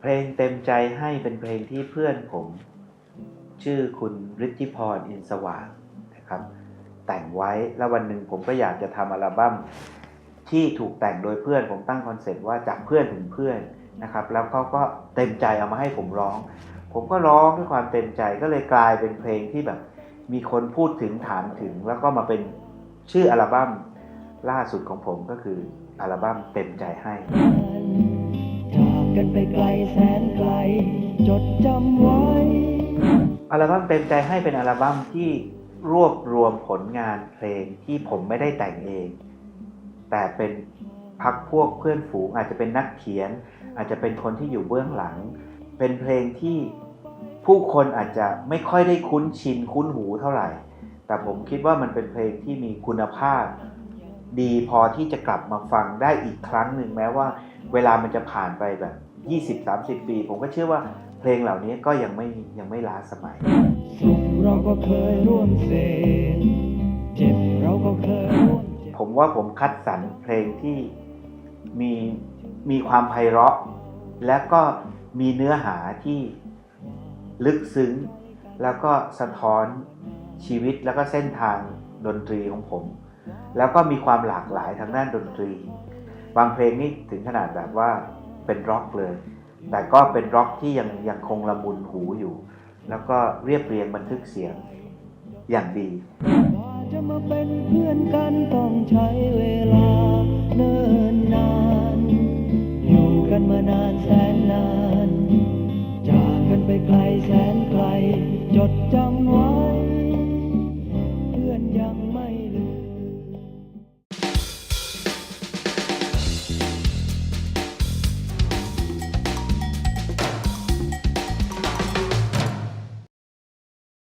เพลงเต็มใจให้เป็นเพลงที่เพื่อนผม ชื่อคุณฤทธิพรอินสว่างนะครับ แต่งไว้แล้ววันหนึ่งผมก็อยากจะทำอัลบั้มที่ถูกแต่งโดยเพื่อนผมตั้งคอนเซ็ปต์ว่าจากเพื่อนถึงเพื่อนนะครับ แล้วเขาก็เต็มใจเอามาให้ผมร้อง ผมก็ร้องด้วยความเต็มใจก็เลยกลายเป็นเพลงที่แบบ มีคนพูดถึงถามถึง แล้วก็มาเป็นชื่ออัลบั้มล่าสุดของผมก็คืออัลบั้มเต็มใจให้ กันไปไกลแสนไกล จดจำไว้ อัลบั้มเต็มใจให้เป็นอัลบั้มที่รวบรวมผลงานเพลงที่ผมไม่ได้แต่งเอง แต่เป็นพักพวกเพื่อนฝูงอาจจะเป็นนักเขียน อาจจะเป็นคนที่อยู่เบื้องหลัง เป็นเพลงที่ผู้คนอาจจะไม่ค่อยได้คุ้นชินคุ้นหูเท่าไหร่ แต่ผมคิดว่ามันเป็นเพลงที่มีคุณภาพ ดีพอที่จะกลับมาฟังได้อีกครั้งหนึ่งแม้ว่า เวลามันจะผ่านไปแบบ 20-30 ปี ผมก็เชื่อว่าเพลงเหล่านี้ก็ยังไม่ยังไม่ล้าสมัยสุขเราก็เคยร่วมเสพเจ็บเราก็เคยร่วมเจ็บผมว่าผมคัดสรรเพลงที่มีมีความไพเราะ และก็มีเนื้อหาที่ลึกซึ้ง แล้วก็สะท้อนชีวิตแล้วก็เส้นทางดนตรีของผม แล้วก็มีความหลากหลายทางด้านดนตรี บางเพลงนี่ถึงขนาดแบบว่า เป็นร็อกเลย แต่ก็เป็นร็อกที่ยังยังคงละมุนหูอยู่ แล้วก็เรียบเรียงบันทึกเสียงอย่างดีจะมาเป็นเพื่อนกันต้องใช้เวลาเนิ่นนาน อยู่กันมานานแสนนาน จากกันไปไกลแสนไกล จดจำไว้ เพื่อนยัง